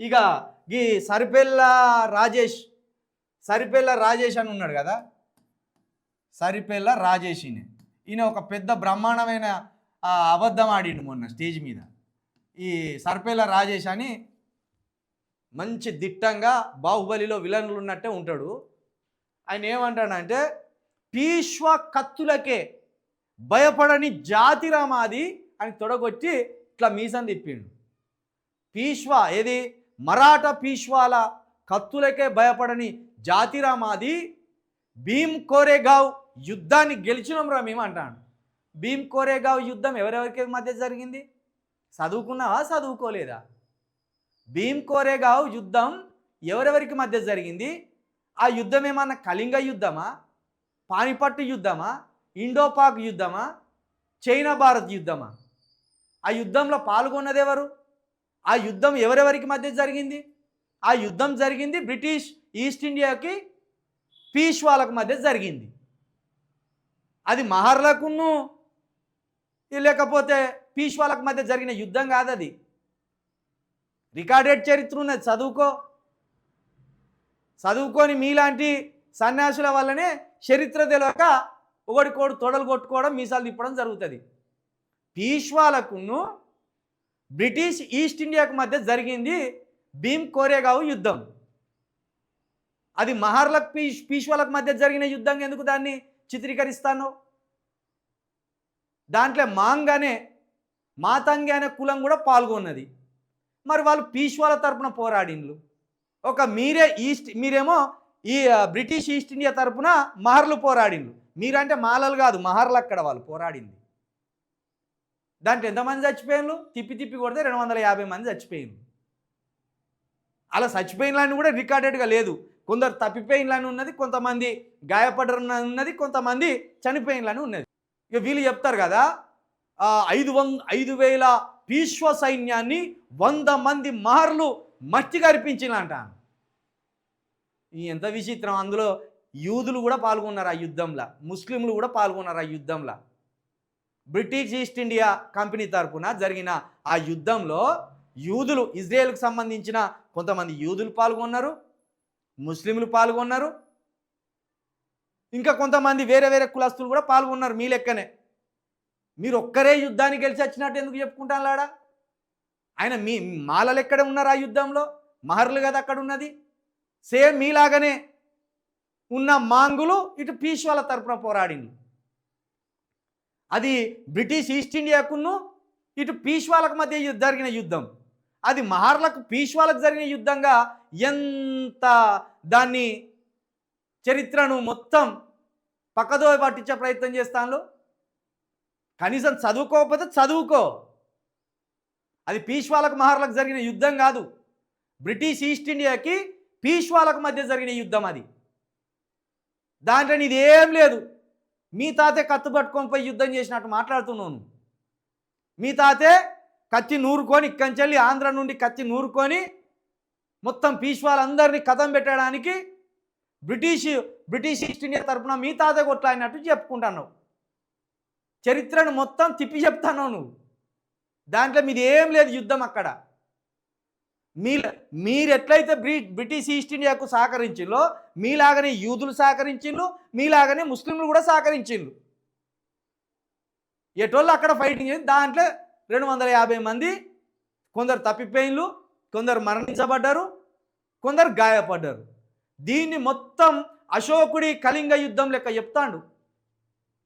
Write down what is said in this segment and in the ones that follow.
ఇక ఈ సరిపెల్ల రాజేష్ సరిపెల్ల రాజేష్ అని ఉన్నాడు కదా? సరిపెల్ల రాజేష్ ఈయన. ఈయన ఒక పెద్ద బ్రహ్మాండమైన అబద్ధం ఆడిండు మొన్న స్టేజ్ మీద. ఈ సర్పేల రాజేష్ అని మంచి దిట్టంగా బాహుబలిలో విలన్లు ఉన్నట్టే ఉంటాడు. ఆయన ఏమంటాడంటే పీశ్వ కత్తులకే భయపడని జాతిరా మాది అని తొడగొట్టి ఇట్లా మీసం తిప్పిండు. పీశ్వ ఏది? మరాఠా పీష్వాల కత్తులకే భయపడని జాతిరా మాది భీమ్ కోరేగావ్ యుద్ధాన్ని గెలిచినాం రా మేము అంటాను భీమ్ కోరేగావ్ యుద్ధం ఎవరెవరికి మధ్య జరిగింది? చదువుకున్నావా? చదువుకోలేదా? భీమ్ కోరేగావ్ యుద్ధం ఎవరెవరికి మధ్య జరిగింది? ఆ యుద్ధం ఏమన్నా కళింగ యుద్ధమా? పానిపట్టు యుద్ధమా? ఇండోపాక్ యుద్ధమా? చైనా భారత్ యుద్ధమా? ఆ యుద్ధంలో పాల్గొన్నది ఎవరు? ఆ యుద్ధం ఎవరెవరికి మధ్య జరిగింది? ఆ యుద్ధం జరిగింది బ్రిటిష్ ఈస్ట్ ఇండియాకి పీష్వాలకు మధ్య జరిగింది. అది మహర్లకును లేకపోతే పీష్వాలకు మధ్య జరిగిన యుద్ధం కాదు అది. రికార్డెడ్ చరిత్ర ఉన్నది చదువుకో. చదువుకొని మీలాంటి సన్యాసుల వల్లనే చరిత్ర తెలియక ఒకడికోడు తొడలు కొట్టుకోవడం మీసాలు తిప్పడం జరుగుతుంది. పీష్వాలకును బ్రిటిష్ ఈస్ట్ ఇండియాకు మధ్య జరిగింది భీమ్ కోరేగావ్ యుద్ధం. అది మహర్లకు పీష్ పీష్వాలకు మధ్య జరిగిన యుద్ధం ఎందుకు దాన్ని చిత్రీకరిస్తాను? దాంట్లో మాంగ్ అనే మాతంగి అనే కులం కూడా పాల్గొన్నది. మరి వాళ్ళు పీష్వాల తరపున పోరాడిండ్లు ఒక మీరే ఈస్ట్ మీరేమో ఈ బ్రిటిష్ ఈస్ట్ ఇండియా తరపున మహర్లు పోరాడిండ్లు మీరంటే మాలలు కాదు మహర్లు అక్కడ వాళ్ళు పోరాడింది. దాంట్లో ఎంతమంది చచ్చిపోయినారు తిప్పి తిప్పి కొడితే రెండు వందల యాభై మంది చచ్చిపోయింది అలా చచ్చిపోయినలాని కూడా రికార్డెడ్గా లేదు. కొందరు తప్పిపోయినలాని ఉన్నది కొంతమంది గాయపడరని ఉన్నది కొంతమంది చనిపోయినలాని ఉన్నది. ఇక వీళ్ళు చెప్తారు కదా ఐదు వంద ఐదు వేల పీశ్వ సైన్యాన్ని వంద మంది మహర్లు మట్టి కరిపించినంట ఈ ఎంత విచిత్రం. అందులో యూదులు కూడా పాల్గొన్నారు ఆ యుద్ధంలో ముస్లింలు కూడా పాల్గొన్నారు ఆ యుద్ధంలో. బ్రిటిష్ ఈస్ట్ ఇండియా కంపెనీ తరఫున జరిగిన ఆ యుద్ధంలో యూదులు ఇజ్రాయేల్కు సంబంధించిన కొంతమంది యూదులు పాల్గొన్నారు ముస్లింలు పాల్గొన్నారు ఇంకా కొంతమంది వేరే వేరే కులస్తులు కూడా పాల్గొన్నారు మీ లెక్కనే. మీరు ఒక్కరే యుద్ధాన్ని గెలిచి వచ్చినట్టు ఎందుకు చెప్పుకుంటాను లాడా ఆయన మీ మాలలు ఎక్కడ ఉన్నారు ఆ యుద్ధంలో? మహర్లు కదా అక్కడ ఉన్నది. సేమ్ మీలాగానే ఉన్న మాంగులు ఇటు పీష్వాల తరపున పోరాడింది. అది బ్రిటిష్ ఈస్ట్ ఇండియాకును ఇటు పీష్వాలకు మధ్య జరిగిన యుద్ధం. అది మహర్లకు పీష్వాలకు జరిగిన యుద్ధంగా ఎంత దాన్ని చరిత్రను మొత్తం పక్కదో పట్టించే ప్రయత్నం చేస్తాను కనీసం చదువుకోకపోతే చదువుకో. అది పీష్వాలకు మహర్లకు జరిగిన యుద్ధం కాదు. బ్రిటిష్ ఈస్ట్ ఇండియాకి పీష్వాలకు మధ్య జరిగిన యుద్ధం అది. దాంట్లో ఇది ఏం లేదు. మీ తాతే కత్తి పట్టుకొని పోయి యుద్ధం చేసినట్టు మాట్లాడుతున్నాను. మీ తాతే కత్తి నూరుకొని ఇక్కంచెల్లి ఆంధ్ర నుండి కత్తి నూరుకొని మొత్తం పీష్వాలందరినీ కథం పెట్టడానికి బ్రిటిష్ బ్రిటిష్ ఈస్ట్ ఇండియా తరపున మీ తాత కొట్లాడినట్టు చెప్పుకుంటున్నావు. చరిత్రను మొత్తం తిప్పి చెప్తాను నువ్వు. దాంట్లో మీది ఏం లేదు యుద్ధం అక్కడ. మీ మీరు ఎట్లయితే బ్రి బ్రిటిష్ ఈస్ట్ ఇండియాకు సహకరించిందో మీలాగనే యూదులు సహకరించిండ్రు మీలాగనే ముస్లింలు కూడా సహకరించిండ్రు ఎటోళ్ళు అక్కడ ఫైటింగ్ చేసి దాంట్లో రెండు వందల యాభై మంది కొందరు తప్పిపోయిన్లు కొందరు మరణించబడ్డారు కొందరు గాయపడ్డారు. దీన్ని మొత్తం అశోకుడి కళింగ యుద్ధం లెక్క చెప్తాడు.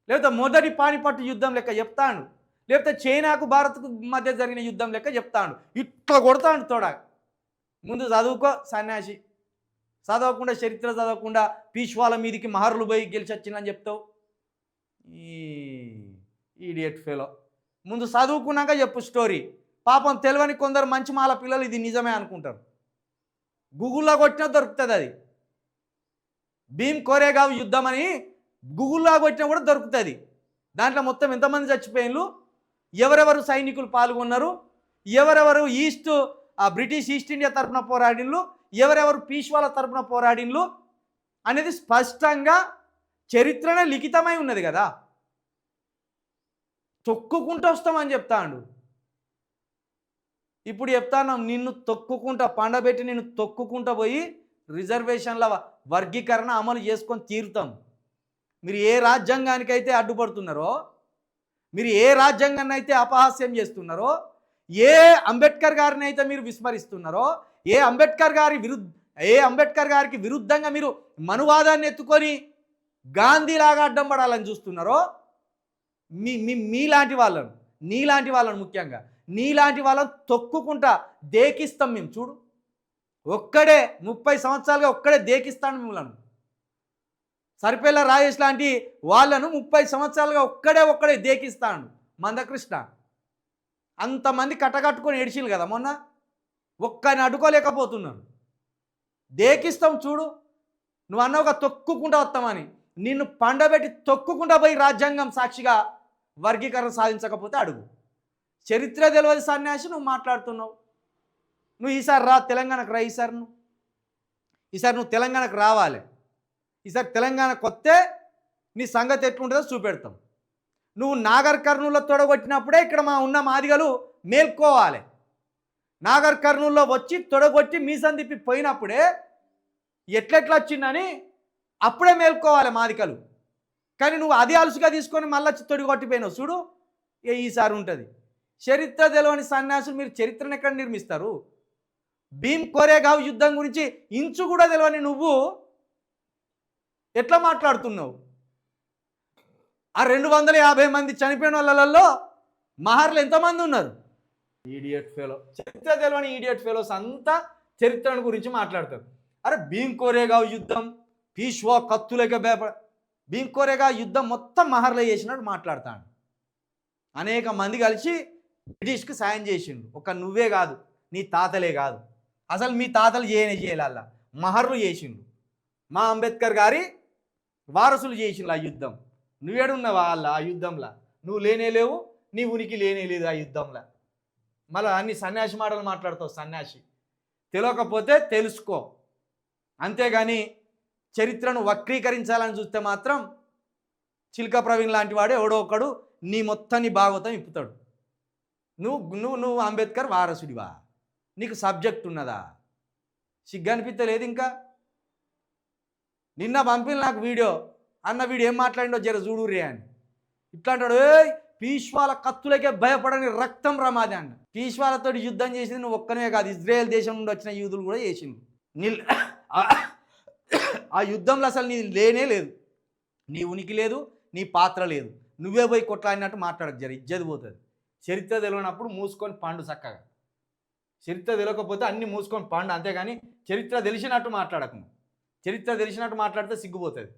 లేకపోతే మొదటి పానిపట్టు యుద్ధం లెక్క చెప్తాడు. లేకపోతే చైనాకు భారత్కు మధ్య జరిగిన యుద్ధం లెక్క చెప్తాడు. ఇట్లా కొడతాడు తోడ. ముందు చదువుకో సన్యాసి. చదవకుండా చరిత్ర చదవకుండా పీష్వాల మీదికి మహర్లు పోయి గెలిచొచ్చిందని చెప్తావు? ఈ ఈడియట్ ఫెలో. ముందు చదువుకున్నాక చెప్పు స్టోరీ. పాపం తెలియని కొందరు మంచి మాల పిల్లలు ఇది నిజమే అనుకుంటారు. గూగుల్లో కొట్టినా దొరుకుతుంది అది. భీమ్ కోరేగావ్ యుద్ధం అని గూగుల్లో కొట్టినా కూడా దొరుకుతుంది. దాంట్లో మొత్తం ఎంతమంది చచ్చిపోయిన్లు? ఎవరెవరు సైనికులు పాల్గొన్నారు? ఎవరెవరు ఈస్ట్ ఆ బ్రిటిష్ ఈస్ట్ ఇండియా తరపున పోరాడిన్లు ఎవరెవరు పీష్వాల తరపున పోరాడిన్లు అనేది స్పష్టంగా చరిత్రనే లిఖితమై ఉన్నది కదా. తొక్కుకుంటూ వస్తామని చెప్తాడు. ఇప్పుడు చెప్తాను నిన్ను తొక్కుకుంటా పండబెట్టి నిన్ను తొక్కుకుంటా పోయి రిజర్వేషన్ల వర్గీకరణ అమలు చేసుకొని తీరుతాం. మీరు ఏ రాజ్యాంగానికైతే అడ్డుపడుతున్నారో మీరు ఏ రాజ్యాంగాన్ని అయితే అపహాస్యం చేస్తున్నారో ఏ అంబేద్కర్ గారిని అయితే మీరు విస్మరిస్తున్నారో ఏ అంబేద్కర్ గారి విరుద్ధ ఏ అంబేద్కర్ గారికి విరుద్ధంగా మీరు మనువాదాన్ని ఎత్తుకొని గాంధీలాగా అడ్డం పడాలని చూస్తున్నారో మీ మీ మీలాంటి వాళ్ళను నీలాంటి వాళ్ళను ముఖ్యంగా నీలాంటి వాళ్ళని తొక్కుకుంటా దేకిస్తాం మేము చూడు. ఒక్కడే ముప్పై సంవత్సరాలుగా ఒక్కడే దేకిస్తాను మిమ్మల్ని. సరిపేల రాజేష్ లాంటి వాళ్ళను ముప్పై సంవత్సరాలుగా ఒక్కడే ఒక్కడే దేకిస్తాను. మందకృష్ణ. అంతమంది కట్టకట్టుకొని ఏడిచిలు కదా మొన్న? ఒక్కని అడ్డుకోలేకపోతున్నాను. దేకిస్తాం చూడు. నువ్వు ఒక తొక్కుకుంటా వస్తామని. నిన్ను పండబెట్టి తొక్కుకుంటా పోయి రాజ్యాంగం సాక్షిగా వర్గీకరణ సాధించకపోతే అడుగు. చరిత్ర తెలియదు సన్యాసి నువ్వు మాట్లాడుతున్నావు. నువ్వు ఈసారి రా తెలంగాణకు రా ఈసారి నువ్వు. ఈసారి నువ్వు తెలంగాణకు రావాలి. ఈసారి తెలంగాణకు వస్తే నీ సంగతి ఎట్లుంటుందో చూపెడతాం. నువ్వు నాగర్ కర్నూల్లో తొడగొట్టినప్పుడే ఇక్కడ మా ఉన్న మాదిగలు మేల్కోవాలి. నాగర్ కర్నూల్లో వచ్చి తొడగొట్టి మీసం తిప్పి పోయినప్పుడే ఎట్లెట్లా వచ్చిందని అప్పుడే మేల్కోవాలి మాదికలు కానీ నువ్వు అది అలుసుగా తీసుకొని మళ్ళీ తొడిగొట్టిపోయినావు చూడు ఏ ఈసారి ఉంటుంది. చరిత్ర తెలవని సన్యాసులు మీరు చరిత్రను ఎక్కడ నిర్మిస్తారు? భీమ్ కోరేగావ్ యుద్ధం గురించి ఇంచు కూడా తెలవని నువ్వు ఎట్లా మాట్లాడుతున్నావు? ఆ రెండు వందల యాభై మంది చనిపోయిన వాళ్ళల్లో మహర్లు ఎంతమంది ఉన్నారు? ఈడియట్ ఫెలో చరిత్ర తెలియని ఈడియట్ ఫెలోస్ అంతా చరిత్రను గురించి మాట్లాడతారు. అరే భీమ్ కోరేగావ్ యుద్ధం పీష్వా కత్తులక బేప భీమ్ కోరేగావ్ యుద్ధం మొత్తం మహర్లో చేసినట్టు మాట్లాడతాడు. అనేక మంది కలిసి బ్రిటిష్కి సాయం చేసిండు ఒక నువ్వే కాదు నీ తాతలే కాదు. అసలు మీ తాతలు చేయనే చేయాల మహర్లు చేసిండు మా అంబేద్కర్ గారి వారసులు చేసిండు ఆ యుద్ధం. నువ్వేడున్నావా వాళ్ళ ఆ యుద్ధంలో? నువ్వు లేనే లేవు నీ ఉనికి లేనే లేదు ఆ యుద్ధంలో. మళ్ళీ అన్ని సన్యాసి మాటలు మాట్లాడతావు సన్యాసి. తెలియకపోతే తెలుసుకో. అంతేగాని చరిత్రను వక్రీకరించాలని చూస్తే మాత్రం చిల్క ప్రవీణ్ లాంటి వాడు ఎవడో ఒకడు నీ మొత్తాన్ని భాగవతం ఇప్పుతాడు. నువ్వు నువ్వు నువ్వు అంబేద్కర్ వారసుడివా? నీకు సబ్జెక్ట్ ఉన్నదా? సిగ్గు అనిపించలేదు ఇంకా? నిన్న పంపిన నాకు వీడియో అన్న వీడు ఏం మాట్లాడిండో జర చూడురే అని. ఇట్లా అంటాడు పీష్వాల కత్తులకే భయపడని రక్తం రమాది అన్న. పీష్వాలతో యుద్ధం చేసింది నువ్వు ఒక్కనే కాదు ఇజ్రాయెల్ దేశం నుండి వచ్చిన యూదులు కూడా చేసిండు నిల్ ఆ యుద్ధంలో అసలు నీ లేనే లేదు. నీ ఉనికి లేదు నీ పాత్ర లేదు. నువ్వే పోయి కొట్లాడినట్టు మాట్లాడకు జర ఇజ్జది పోతుంది. చరిత్ర తెలియనప్పుడు మూసుకొని పండు చక్కగా. చరిత్ర తెలియకపోతే అన్ని మూసుకొని పండు అంతేగాని చరిత్ర తెలిసినట్టు మాట్లాడకు చరిత్ర తెలిసినట్టు మాట్లాడితే సిగ్గుపోతుంది.